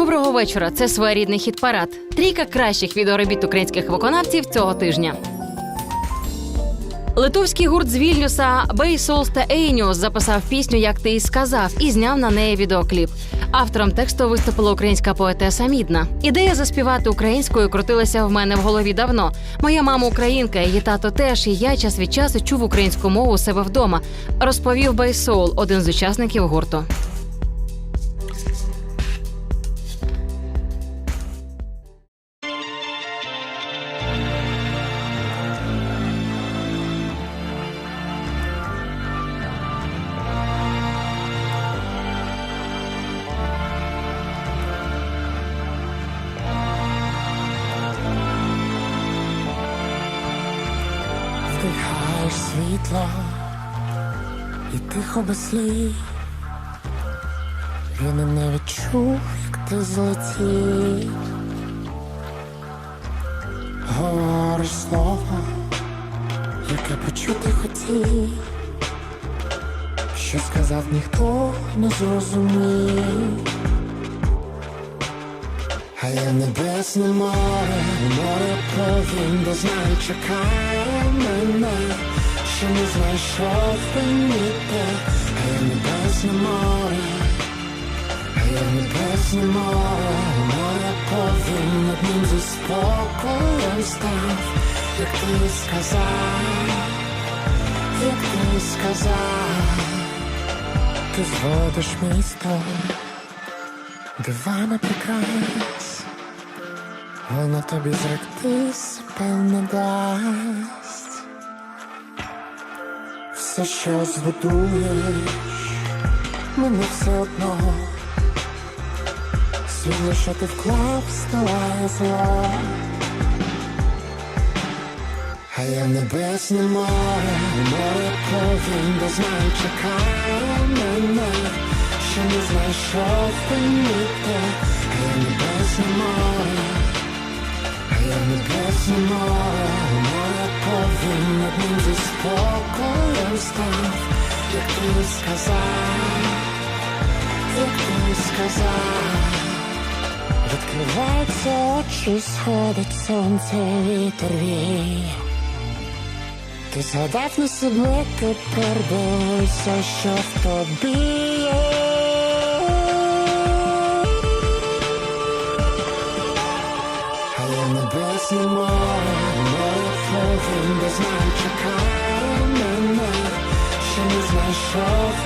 Доброго вечора. Це своєрідний хіт парад. Трійка кращих відеоробіт українських виконавців цього тижня. Литовський гурт з Вільнюса Бей Солс та Ейніус записав пісню Як ти і сказав і зняв на неї відеокліп. Автором тексту виступила українська поетеса Мідна. Ідея заспівати українською крутилася в мене в голові давно. Моя мама українка, її тато теж, і я час від часу чув українську мову у себе вдома. Розповів Бей Соул, один з учасників гурту. Світло і тихо без слів. Він і не відчув, як ти злетів. Говориш слово, яке почути хотів. Що сказав ніхто не зрозумів. А я небесне море, море повін, де знаю, чекає мене, що не знайшов а я небесне море, я небесне море, море повін, над ним зі спокоєм став, як ти сказав, як ти сказав, ти зводиш місто дивами прикрас, вона тобі зректись певне дасть. Все, що збудуєш, мене все одно. Світло, що ти вклав, стилає зло. А я небесне море, море повін, де знаю, чекає мене, що не знайшов виніте, а я небесне море, а я небесне море, повін, над ним зі спокоєм став, як ти сказав, як ти сказав. Відкриваються очі, сходить сонце, вітер віє. Ти згадав на себе, тепер бойся, що в тобі є. Повін, де знаю, чекає мене, що не знайшов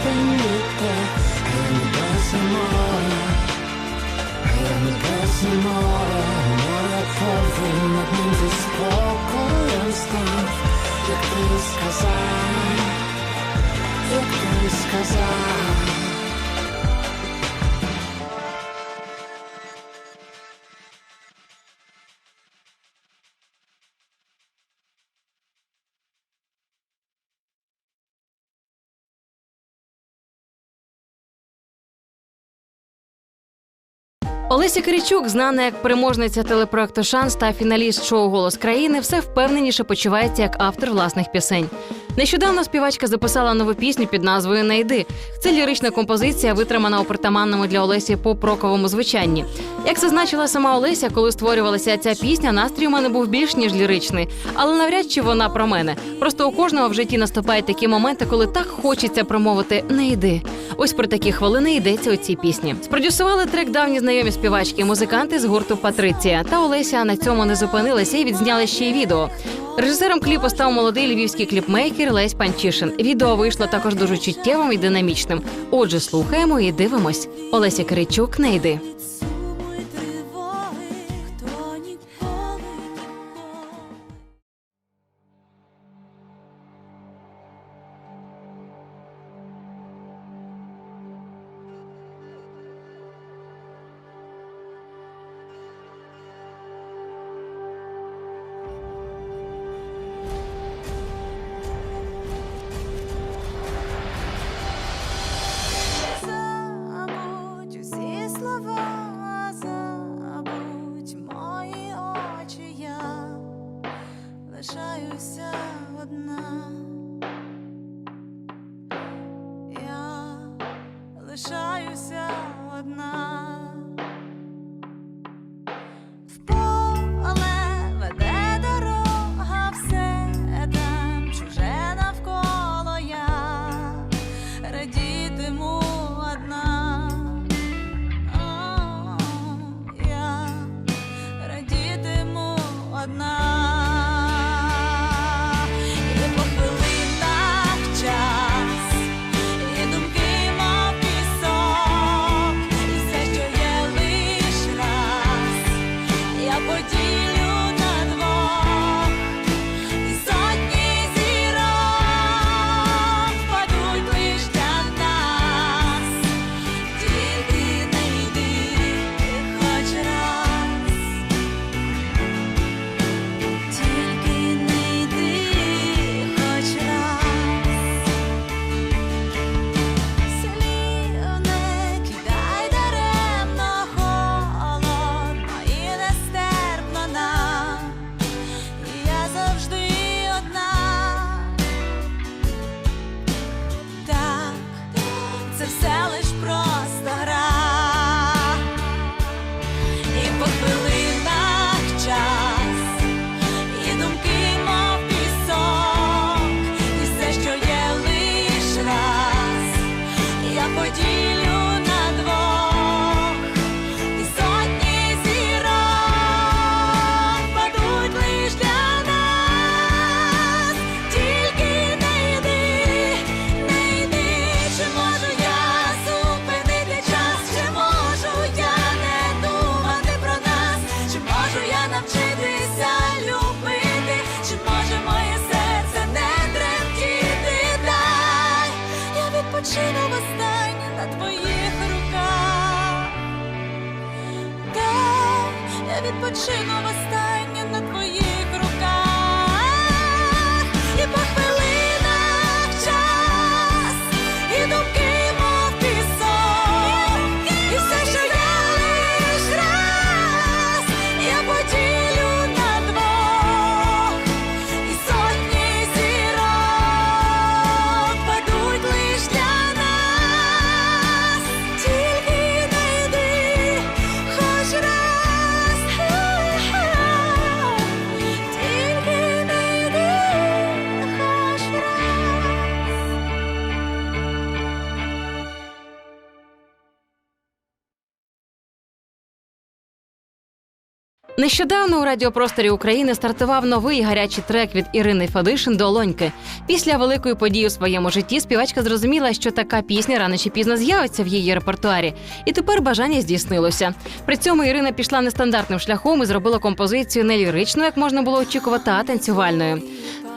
Олеся Киричук, знана як переможниця телепроекту Шанс та фіналіст шоу Голос країни, все впевненіше почувається як автор власних пісень. Нещодавно співачка записала нову пісню під назвою Найди. Це лірична композиція, витримана у притаманному для Олесі поп-роковому звучанні. Як зазначила сама Олеся, коли створювалася ця пісня, настрій у мене був більш ніж ліричний, але навряд чи вона про мене. Просто у кожного в житті наступають такі моменти, коли так хочеться промовити не йди. Ось про такі хвилини йдеться у цій пісні. Спродюсували трек давні знайомі співачки, музиканти з гурту Патриція. Та Олеся на цьому не зупинилася і відзняли ще й відео. Режисером кліпу став молодий львівський кліпмейкер Лесь Панчишин. Відео вийшло також дуже чуттєвим і динамічним. Отже, слухаємо і дивимось. Олеся Киричук не йди. Лишаюся одна. Я відпочину Нещодавно у радіопросторі України стартував новий гарячий трек від Ірини Фадишин Долоньки. Після великої події у своєму житті співачка зрозуміла, що така пісня рано чи пізно з'явиться в її репертуарі, і тепер бажання здійснилося. При цьому Ірина пішла нестандартним шляхом і зробила композицію не ліричною, як можна було очікувати, а танцювальною.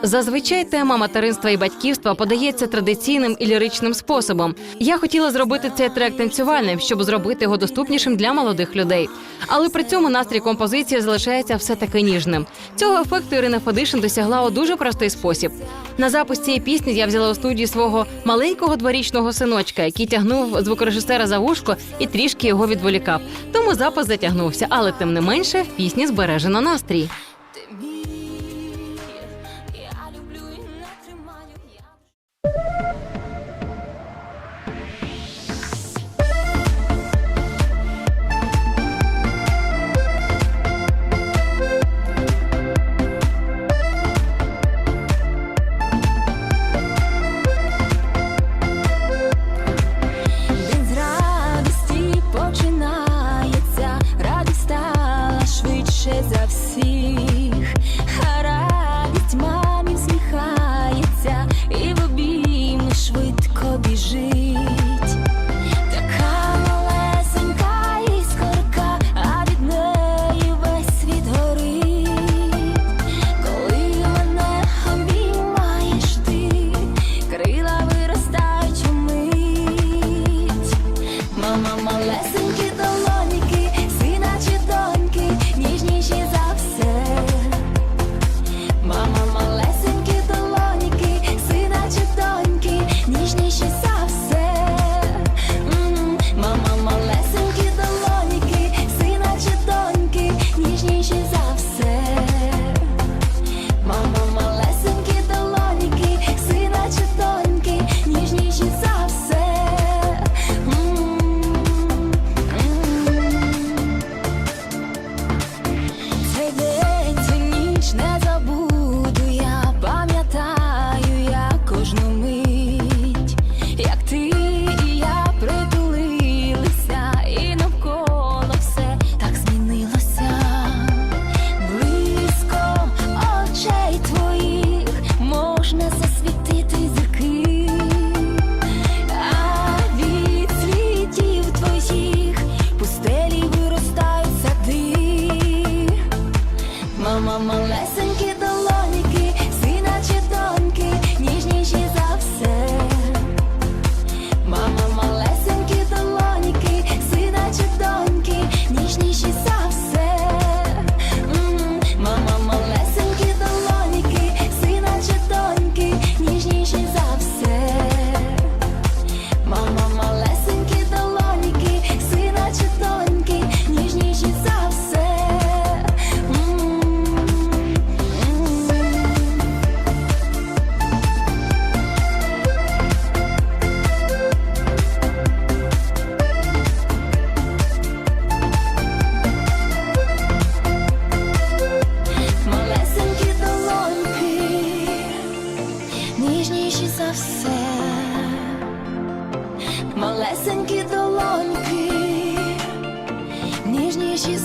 Зазвичай тема материнства і батьківства подається традиційним і ліричним способом. Я хотіла зробити цей трек танцювальним, щоб зробити його доступнішим для молодих людей. Але при цьому настрій композиції залишається все таки ніжним. Цього ефекту Ірина Фадишин досягла у дуже простий спосіб. На запис цієї пісні я взяла у студії свого маленького дворічного синочка, який тягнув звукорежисера за вушко і трішки його відволікав. Тому запис затягнувся, але тим не менше в пісні збережено настрій.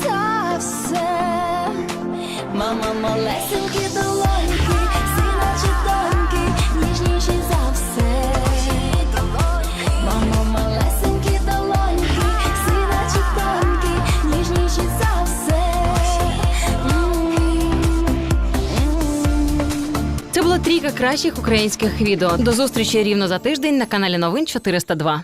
За все, мама малесенькі долоньки, сина чи доньки, ніжніші за все, мама малесенькі долоньки, сина чи доньки, ніжніші за все. Це була трійка найкращих українських відео. До зустрічі рівно за тиждень на каналі Новин 402.